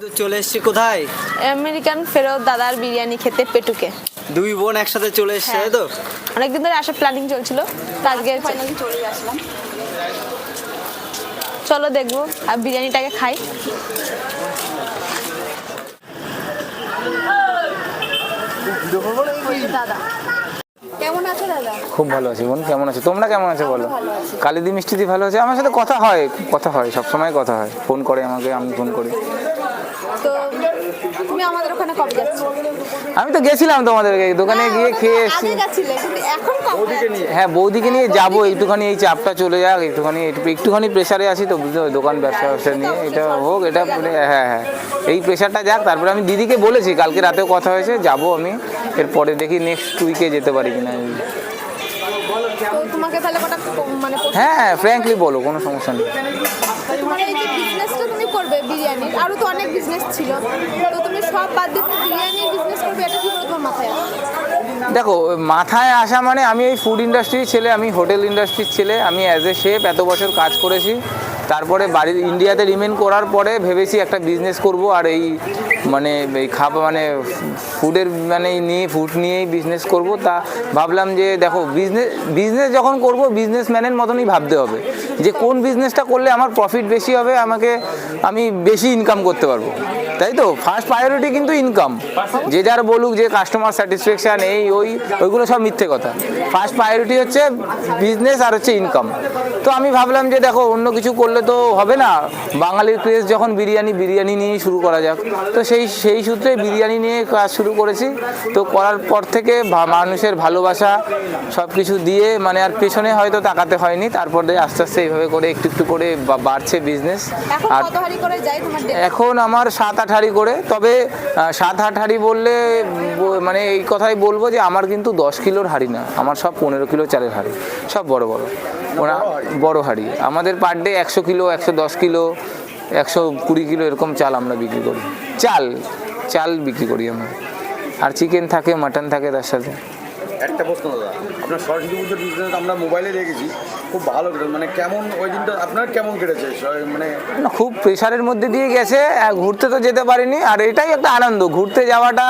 তো চলে এসছি কোথায়? আমেরিকান ফেরত দাদার বিরিয়ানি খেতে পেটুকে। দুই বোন একসাথে চলে এসছে হ্যাঁ। তাই তো অনেকদিন ধরে আসার প্ল্যানিং চলছিল। তো আজকে ফাইনালি চলে আসলাম। চলো দেখব আর বিরিয়ানিটাকে খাই। দাদা। কেমন আছো দাদা? খুব ভালো আছি বোন কেমন আছো? তোমরা কেমন আছো বলো? ভালো আছি। কালিদি মিষ্টিদি ভালো আছে? আমার সাথে কথা হয় কথা হয় সব সময় কথা হয়। ফোন করে আমাকে আমি ফোন করি। তো তুমি আমাদের ওখানে কবে যাচ্ছ আমি তো গেছিলাম তোমাদের দোকানে হ্যাঁ, গিয়ে খেয়ে এসেছি। এখন হ্যাঁ বৌদিকে নিয়ে যাব একটুখানি এই চাপটা চলে যাক একটুখানি একটু- একটুখানি প্রেশারে আছি তো বুঝতে হবে দোকান ব্যবসা ব্যবসা নিয়ে এটা হোক এটা মানে হ্যাঁ হ্যাঁ এই প্রেশারটা যাক তারপরে আমি দিদিকে বলেছি কালকে রাতেও কথা হয়েছে যাব আমি এরপরে দেখি নেক্সট উইকে যেতে পারি কিনা। তো তোমাকে তাহলে মানে হ্যাঁ ফ্র্যাঙ্কলি বলো কোনো সমস্যা নেই। করবে বিরিয়ানির আরও তো অনেক বিজনেস ছিল। তো তুমি সব বাদ দিয়ে বিরিয়ানির বিজনেস করবে, এটা কি তোমার মাথায় দেখো, মাথায় আসা মানে আমি এই ফুড ইন্ডাস্ট্রির ছেলে, আমি হোটেল ইন্ডাস্ট্রির ছেলে, আমি অ্যাজ এ শেফ এত বছর কাজ করেছি। তারপরে বাড়ির ইন্ডিয়াতে রিমেন করার পরে ভেবেছি একটা বিজনেস করব আর এই মানে এই খাবার মানে ফুডের মানে নিয়ে ফুড নিয়েই বিজনেস করব। তা ভাবলাম যে দেখো বিজনেস বিজনেস যখন করব বিজনেসম্যানের মতনই ভাবতে হবে। যে কোন বিজনেসটা করলে আমার প্রফিট বেশি হবে, আমাকে আমি বেশি ইনকাম করতে পারব। তাই তো? ফার্স্ট প্রায়োরিটি কিন্তু ইনকাম যে যার বলুক যে কাস্টমার স্যাটিসফ্যাকশান এই, ওই, ওইগুলো সব মিথ্যে কথা। ফার্স্ট প্রায়োরিটি হচ্ছে বিজনেস আর হচ্ছে ইনকাম তো আমি ভাবলাম যে দেখো অন্য কিছু করলে তো হবে না। বাঙালির ক্রেজ যখন বিরিয়ানি বিরিয়ানি নিয়েই শুরু করা যাক। তো সেই সেই সূত্রে বিরিয়ানি নিয়ে কাজ শুরু করেছি। তো করার পর থেকে মানুষের ভালোবাসা সব কিছু দিয়ে মানে আর পেছনে হয়তো তাকাতে হয়নি। তারপর দিয়ে আস্তে আস্তে এইভাবে করে একটু একটু করে বা- বাড়ছে বিজনেস আর? এখন আমার সাত আট হাঁড়ি করে। তবে সাত আট হাঁড়ি বললে মানে এই কথাই বলব যে আমার কিন্তু দশ কিলোর হাঁড়ি না। আমার সব পনেরো কিলো চালের হাঁড়ি। সব বড় বড়। ওরা বড় হাঁড়ি। আমাদের পার ডে একশো কিলো একশো দশ কিলো একশো কুড়ি কিলো এরকম চাল আমরা বিক্রি করি। চাল চাল বিক্রি করি আমরা। আর চিকেন থাকে মাটন থাকে তার সাথে। একটা প্রশ্ন দাদা আপনার সরস্বতী পুজোর বিজনেস আমরা মোবাইলে দেখেছি খুব ভালো কেটেছে। মানে কেমন ওই দিনটা আপনার কেমন কেটেছে? মানে না খুব প্রেশারের মধ্যে দিয়ে গেছে ঘুরতে তো যেতে পারিনি আর এটাই একটা আনন্দ ঘুরতে যাওয়াটা।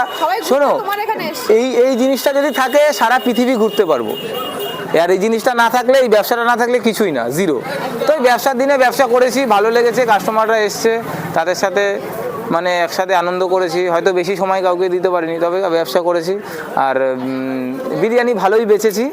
শোনো তোমার এখানে এসছে। এই এই জিনিসটা যদি থাকে সারা পৃথিবী ঘুরতে পারব। আর এই জিনিসটা না থাকলে, এই ব্যবসাটা না থাকলে কিছুই না জিরো তো এই ব্যবসার দিনে ব্যবসা করেছি, ভালো লেগেছে কাস্টমাররা এসছে, তাদের সাথে মানে একসাথে আনন্দ করেছি, হয়তো বেশি সময় কাউকে দিতে পারিনি, তবে ব্যবসা করেছি। আর বিরিয়ানি ভালোই বেচেছি,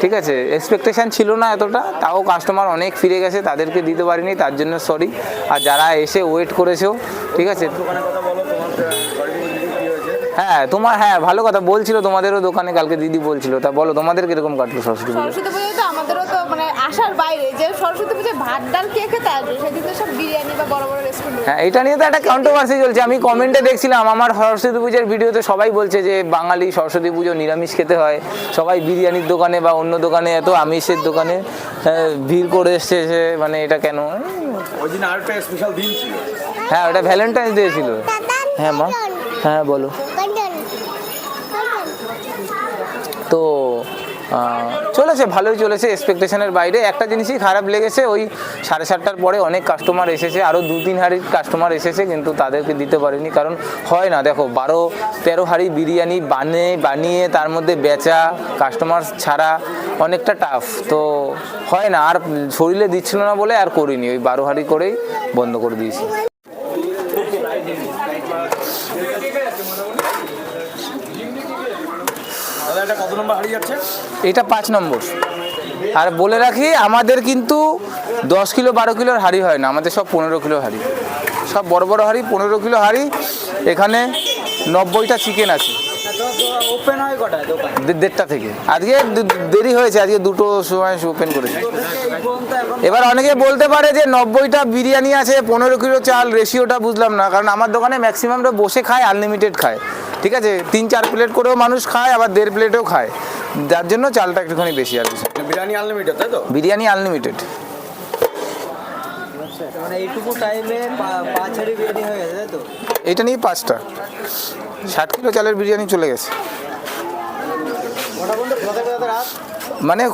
ঠিক আছে? এক্সপেকটেশন ছিল না এতটা, তাও কাস্টমার অনেক ফিরে গেছে, তাদেরকে দিতে পারিনি, তার জন্য সরি আর যারা এসে ওয়েট করেছেও, ঠিক আছে দোকানের কথা বলো তোমার সরস্বতী পুজো কি হয়েছে হ্যাঁ তোমার হ্যাঁ ভালো কথা। বলছিল তোমাদেরও দোকানে কালকে দিদি বলছিল। তা বলো তোমাদের কীরকম কাটলো সরস্বতী পুজো? সরস্বতী পুজোয় তো আমাদেরও তো মানে আসার বাইরে। যে সরস্বতী পুজোয় ভাত ডাল কে খেতে আসবে সেদিন তো সব বিরিয়ানি বা বড় বড় রেস্টুরেন্ট হ্যাঁ এটা নিয়ে তো একটা কন্ট্রোভার্সি চলছে। আমি কমেন্টে দেখছিলাম আমার সরস্বতী পুজোর ভিডিওতে সবাই বলছে যে বাঙালি সরস্বতী পুজো নিরামিষ খেতে হয়। সবাই বিরিয়ানির দোকানে বা অন্য দোকানে এত আমিষের দোকানে হ্যাঁ, ভিড় করে এসছে মানে এটা কেন? ওই দিন আরেকটা স্পেশাল দিন ছিল। হ্যাঁ ওটা ভ্যালেন্টাইন্স ডে ছিল। হ্যাঁ মা। হ্যাঁ বলো। তো চলেছে, ভালোই চলেছে এক্সপেকটেশনের বাইরে। একটা জিনিসই খারাপ লেগেছে, ওই সাড়ে সাতটার পরে অনেক কাস্টমার এসেছে আরও দু তিন হাঁড়ির কাস্টমার এসেছে, কিন্তু তাদেরকে দিতে পারিনি, কারণ হয় না। দেখো, বারো, তেরো হাঁড়ি বিরিয়ানি বানিয়ে বানিয়ে তার মধ্যে বেচা কাস্টমার ছাড়া অনেকটা টাফ তো হয় না, আর শরীরে দিচ্ছিল না বলে আর করিনি, ওই বারো হাঁড়ি করেই বন্ধ করে দিয়েছি। এটা কত নম্বর হারিয়ে যাচ্ছে? এটা পাঁচ নম্বর। আর বলে রাখি আমাদের কিন্তু দশ কিলো বারো কিলোর হাড়ি হয় না। আমাদের সব পনেরো কিলো হাড়ি। সব বড় বড় হাড়ি পনেরো কিলো হাড়ি। এখানে নব্বইটা চিকেন আছে। দেড়টা থেকে। আজকে দেরি হয়েছে আজকে দুটো সময় ওপেন করেছে। এবার অনেকে বলতে পারে যে নব্বইটা বিরিয়ানি আছে পনেরো কিলো চাল রেশিওটা বুঝলাম না কারণ আমার দোকানে ম্যাক্সিমামটা বসে খায় আনলিমিটেড খায়। ঠিক আছে? তিন চার প্লেট করেও মানুষ খায় আবার দেড় প্লেটেও খায়। যার জন্য চালটা একটুখানি বেশি আর কিছু বিরিয়ানি আনলিমিটেড তাই তো? বিরিয়ানি আনলিমিটেড মানে এইটুকু টাইমে পাঁচ হাড়ি বিরিয়ানি হয়ে গেছে তাই তো? এটা নিয়ে পাঁচটা। ষাট কিলো চালের বিরিয়ানি চলে গেছে। মানে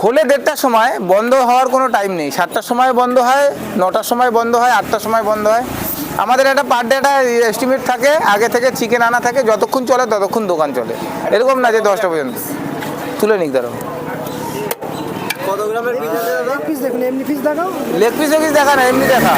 খোলে দেড়টার সময় বন্ধ হওয়ার কোনো টাইম নেই। সাতটার সময় বন্ধ হয় নটার সময় বন্ধ হয় আটটার সময় বন্ধ হয়। আমাদের একটা পার ডে একটা এস্টিমেট থাকে আগে থেকে চিকেন আনা থাকে যতক্ষণ চলে ততক্ষণ দোকান চলে। এরকম না যে দশটা পর্যন্ত। তুলে নিক ধরো কত গ্রামের পিস দাদা? পিস দেখুন এমনি পিস দেখাও। লেগ পিস পিস দেখা না এমনি দেখা।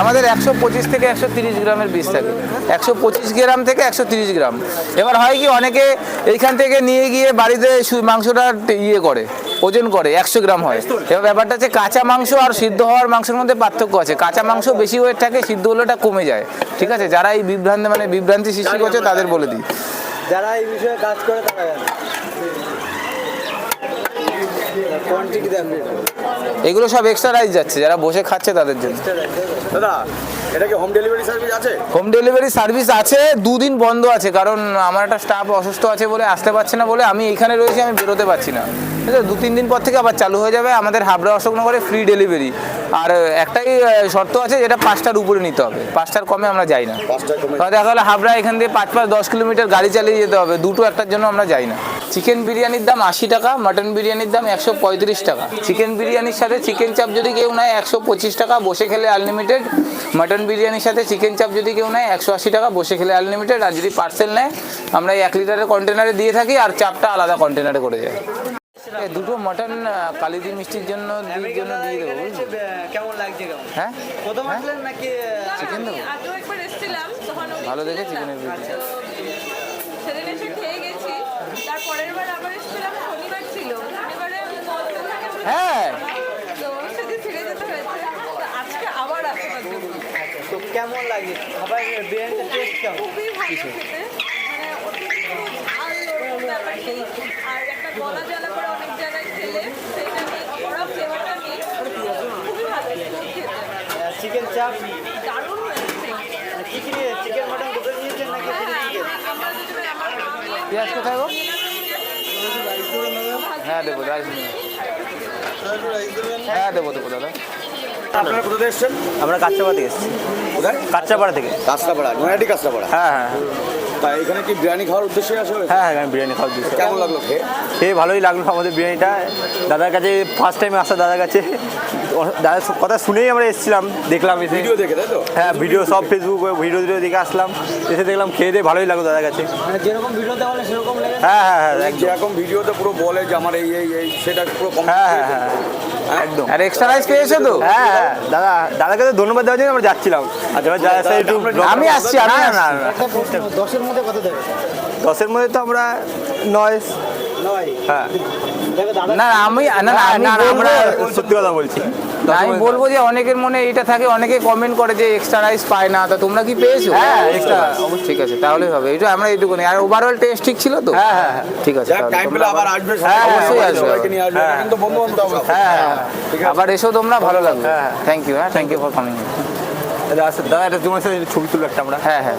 আমাদের একশো পঁচিশ থেকে একশো তিরিশ গ্রামের পিস থাকে। একশো পঁচিশ গ্রাম থেকে একশো তিরিশ গ্রাম। এবার হয় কি, অনেকে এইখান থেকে নিয়ে গিয়ে বাড়িতে মাংসটা ইয়ে করে, ওজন করে, একশো গ্রাম হয়। এবার ব্যাপারটা হচ্ছে কাঁচা মাংস আর সিদ্ধ হওয়ার মাংসের মধ্যে পার্থক্য আছে। কাঁচা মাংস বেশি ওয়েট থাকে, সিদ্ধ হলেটা কমে যায়। ঠিক আছে? যারা এই বিভ্রান্তি মানে বিভ্রান্তি সৃষ্টি করছে, তাদের বলে দিই। যারা এই বিষয়ে কাজ করে, তারা জানে। কোয়ান্টিটি এগুলো সব এক্সট্রা রাইস যাচ্ছে যারা বসে খাচ্ছে তাদের জন্য। দাদা এটা কি হোম ডেলিভারি সার্ভিস আছে? হোম ডেলিভারি সার্ভিস আছে দুদিন বন্ধ আছে কারণ আমার একটা স্টাফ অসুস্থ আছে বলে আসতে পারছে না বলে আমি এখানে রয়েছি আমি বেরোতে পারছি না। ঠিক আছে দু তিন দিন পর থেকে আবার চালু হয়ে যাবে। আমাদের হাবড়া অশোকনগরে ফ্রি ডেলিভারি আর একটাই শর্ত আছে যেটা পাঁচটার উপরে নিতে হবে। পাঁচটার কমে আমরা যাই না। দেখা গেলো হাবড়া এখান থেকে পাঁচ পাঁচ দশ কিলোমিটার গাড়ি চালিয়ে যেতে হবে। দুটো একটার জন্য আমরা যাই না। চিকেন বিরিয়ানির দাম আশি টাকা মাটন বিরিয়ানির দাম একশো পঁয়ত্রিশ টাকা। চিকেন বিরিয়ানির সাথে চিকেন চাপ যদি কেউ নেয় একশো পঁচিশ টাকা বসে খেলে আনলিমিটেড মাটন বিরিয়ানির সাথে চিকেন চাপ যদি কেউ নেয় একশো আশি টাকা বসে খেলে আনলিমিটেড আর যদি পার্সেল নেয় আমরা এক লিটারের কন্টেনারে দিয়ে থাকি আর চাপটা আলাদা কন্টেনারে করে যায় এ, দুটো মটন কালিদি মিষ্টির জন্য দিদির জন্য দিয়ে দেবো কেমন লাগছে কেমন? হ্যাঁ? প্রথম আসলেন নাকি চিকেন দেবো? আগেও একবার এসেছিলাম তখন ভালো দেখে চিকেনের বিরিয়ানি সেদিন এসে খেয়ে গেছি। তার পরের বার আবার এসেছিলাম শনিবার ছিল। শনিবারে বলে- হ্যাঁ। তো সেদিন ফিরে যেতে হয়েছে। তো আজকে আবার আসবার কেমন লাগছে টেস্ট কেমন? খুবই ভালো খেতে। মানে আর একটা গলা জ্বালা করে অনেক জায়গায় খেলে সেটা নেই ওরা ফ্লেভারটা নেই খুবই ভালো খুব খেতে চিকেন চাপ। দারুণ কি কি চিকেন মাটন দুটো নিয়েছেন নাকি হ্যাঁ চিকেন পেঁয়াজ কোথায় গো? হ্যাঁ দেবো রাইস হ্যাঁ দেবো দেবো দাদা। আপনারা কোথা থেকে এসছেন? আমরা কাঁচাপাড়া থেকে এসেছি। কোথায়? কাঁচাপাড়া থেকে। কাঁচরাপাড়া নয়াটি কাঁচরাপাড়া? হ্যাঁ হ্যাঁ। তা এখানে কি বিরিয়ানি খাওয়ার উদ্দেশ্যে আসা? হয়েছে? হ্যাঁ হ্যাঁ আমি বিরিয়ানি খাওয়ার দিচ্ছি কেমন লাগল খেয়ে? খেয়ে ভালোই লাগল আমাদের বিরিয়ানিটা। দাদার কাছে ফার্স্ট টাইম আসা দাদার কাছে। দাদার কথা শুনেই আমরা এসেছিলাম দেখলাম এসে। ভিডিও দেখে তাই তো? হ্যাঁ ভিডিও সব ফেসবুক ভিডিও ভিডিও দেখে আসলাম। এসে দেখলাম খেয়ে দিয়ে ভালোই লাগল দাদার কাছে। মানে যেরকম ভিডিওতে বলে সেরকম লেগে হ্যাঁ হ্যাঁ হ্যাঁ একদম। যেরকম ভিডিওতে পুরো বলে যে আমার এই এই এই সেটা পুরো হ্যাঁ হ্যাঁ হ্যাঁ একদম। আর এক্সট্রা রাইস পেয়েছ তো? হ্যাঁ হ্যাঁ দাদা দাদাকে তো ধন্যবাদ দেওয়ার জন্য আমরা যাচ্ছিলাম। আমি আসছি, না, না, না, না। দশের মধ্যে কত দেবে? দশের মধ্যে তো আমরা নয়। নয়? হ্যাঁ। না না, আমি না আমরা সত্যি কথা বলছি। আমি বলব যে অনেকের মনে এটা থাকে অনেকে কমেন্ট করে যে এক্সট্রা রাইস পায় না তা তোমরা কি পেয়েছ? হ্যাঁ, extra। ঠিক আছে তাহলেই হবে। এটা আমরা এইটুকুনি আর ওভারঅল টেস্ট ঠিক ছিল তো? হ্যাঁ, হ্যাঁ, হ্যাঁ। ঠিক আছে টাইম পেলে আবার আসবে হ্যাঁ, অবশ্যই আসবে। সবাইকে হ্যাঁ। বন্ধু বান্ধব হ্যাঁ আবার এসো তোমরা ভালো লাগবে হ্যাঁ। থ্যাংক ইউ হ্যাঁ থ্যাংক ইউ ফর কামিং দাদা এটা তোমার সাথে ছবি তুলো একটা আমরা। হ্যাঁ হ্যাঁ।